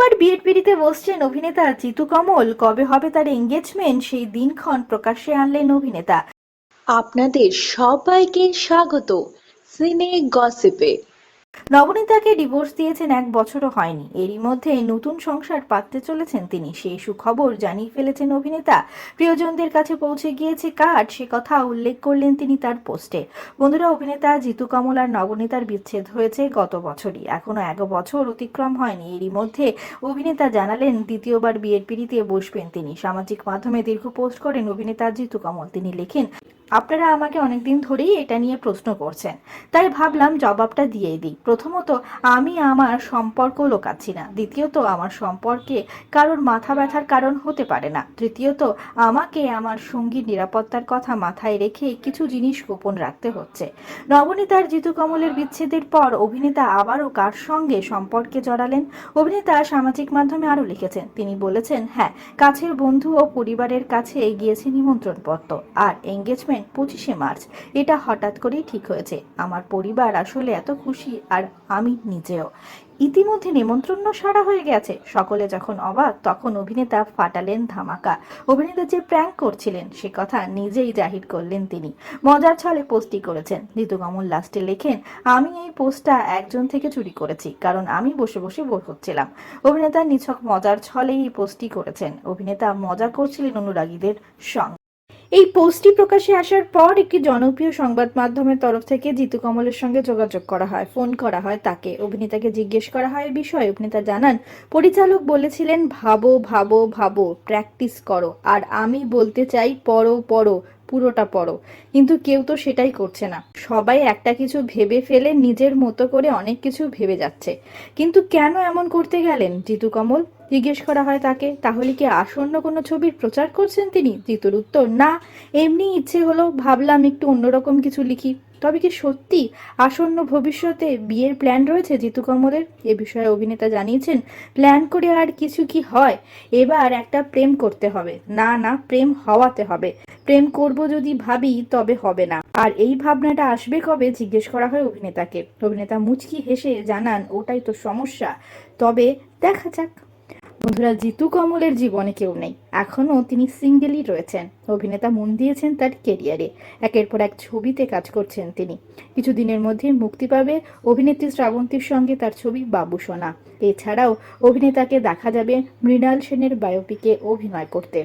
দ্বিতীয়বার বিয়ের পিড়িতে বসছেন অভিনেতা জিতু কমল। কবে হবে তার এঙ্গেজমেন্ট সেই দিনক্ষণ প্রকাশ্যে আনলেন অভিনেতা। আপনাদের সবাইকে স্বাগত। সিনে গসিপে। নবনীতাকে ডিভোর্স দিয়েছেন এক বছরও হয়নি। এরই মধ্যে নতুন সংসার পাততে চলেছেন তিনি। সেই সুখবর জানিয়ে ফেলেছেন অভিনেতা। প্রিয়জনদের কাছে পৌঁছে গিয়েছে কার্ড। সে কথা উল্লেখ করলেন তিনি তার পোস্টে। বন্ধুরা, অভিনেতা জিতু কমল আর নবনীতার বিচ্ছেদ হয়েছে গত বছরই। এখনও এক বছর অতিক্রম হয়নি। এরই মধ্যে অভিনেতা জানালেন, দ্বিতীয়বার বিয়ের পিড়িতে বসবেন তিনি। সামাজিক মাধ্যমে দীর্ঘ পোস্ট করেন অভিনেতা জিতু কমল। তিনি লেখেন আপনারা আমাকে অনেকদিন ধরেই এটা নিয়ে প্রশ্ন করছেন। তাই ভাবলাম জবাবটা দিয়েই দিই। প্রথমত, আমি আমার সম্পর্ক লোকাচ্ছি না। দ্বিতীয়ত, আমার সম্পর্কে কারোর মাথা ব্যথার কারণ হতে পারে না। তৃতীয়ত, আমাকে আমার সঙ্গীর নিরাপত্তার কথা মাথায় রেখে কিছু জিনিস গোপন রাখতে হচ্ছে। নবনীতার জিতু কমলের বিচ্ছেদের পর অভিনেতা আবারও কার সঙ্গে সম্পর্কে জড়ালেন? অভিনেতা সামাজিক মাধ্যমে আরও লিখেছেন, তিনি বলেছেন হ্যাঁ কাছের বন্ধু ও পরিবারের কাছে এগিয়েছে নিমন্ত্রণপত্র আর এঙ্গেজমেন্ট পঁচিশে মার্চ। এটা হঠাৎ করেই ঠিক হয়েছে। আমার পরিবার আসলে এত খুশি, আর আমি নিজেও। ইতিমধ্যে নিমন্ত্রণ সারা হয়ে গেছে। সকলে যখন অবাক, তখন অভিনেতা ফাটালেন ধামাকা। অভিনেতা যে প্র্যাঙ্ক করছিলেন, সে কথা নিজেই জাহির করলেন তিনি। মজার ছলে পোস্টটি করেছেন। ঋতু কমল লাস্টে লেখেন, আমি এই পোস্টটা একজন থেকে চুরি করেছি, কারণ আমি বসে বসে বোর হচ্ছিলাম। অভিনেতা নিছক মজার ছলে এই পোস্টটি করেছেন। অভিনেতা মজা করছিলেন অনুরাগীদের সঙ্গে। এই পোস্টটি প্রকাশে আসার পর একটি জনপ্রিয় সংবাদ মাধ্যমের তরফ থেকে জিতু কমলের সঙ্গে যোগাযোগ করা হয়, ফোন করা হয় তাকে। অভিনেতাকে জিজ্ঞেস করা হয় এই বিষয়ে। অভিনেতা জানান, পরিচালক বলেছিলেন, ভাবো ভাবো ভাবো প্র্যাকটিস করো, আর আমি বলতে চাই, পড়ো পড়ো। পুরোটা পড়ো। কিন্তু কেউ তো সেটাই করছে না। সবাই একটা কিছু ভেবে ফেলে নিজের মতো করে অনেক কিছু ভেবে যাচ্ছে। কিন্তু কেন এমন করতে গেলেন জিতু কমল? জিজ্ঞেস করা হয় তাকে, তাহলে কি আসন্ন কোনো ছবির প্রচার করছেন তিনি? জিতুর উত্তর, না। এমনি ইচ্ছে হলো ভাবলাম একটু অন্যরকম কিছু লিখি। তবে কি সত্যি আসন্ন ভবিষ্যতে বিয়ের প্ল্যান রয়েছে জিতু কমলের? এ বিষয়ে অভিনেতা জানিয়েছেন প্ল্যান করে আর কিছু কি হয়? এবার একটা প্রেম করতে হবে। না না, প্রেম হওয়াতে হবে। প্রেম করব যদি ভাবি, তবে হবে না। আর এই ভাবনাটা আসবে কবে? জিজ্ঞেস করা হয় অভিনেতাকে। অভিনেতা মুচকি হেসে জানান, ওটাই তো সমস্যা। তবে দেখা যাক। বন্ধুরা, জিতু কমলের জীবনে কেউ নেই। এখনও তিনি সিঙ্গেলই রয়েছেন। অভিনেতা মন দিয়েছেন তার কেরিয়ারে একের পর এক ছবিতে কাজ করছেন তিনি। কিছুদিনের মধ্যে মুক্তি পাবে অভিনেত্রী শ্রাবন্তীর সঙ্গে তার ছবি বাবু সোনা। এছাড়াও অভিনেতাকে দেখা যাবে মৃণাল সেনের বায়োপিকে অভিনয় করতে।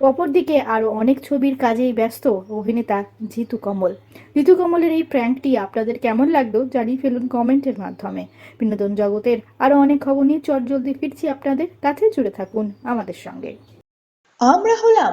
অপরদিকে আরও অনেক ছবির কাজেই ব্যস্ত অভিনেতা জিতু কমল। জিতু কমলের এই প্র্যাঙ্কটি আপনাদের কেমন লাগল জানিয়ে ফেলুন কমেন্টের মাধ্যমে। বিনোদন জগতের আরও অনেক খবর নিয়ে চট জলদি ফিরছি আপনাদের কাছে। জুড়ে থাকুন আমাদের সঙ্গে। আমরা হলাম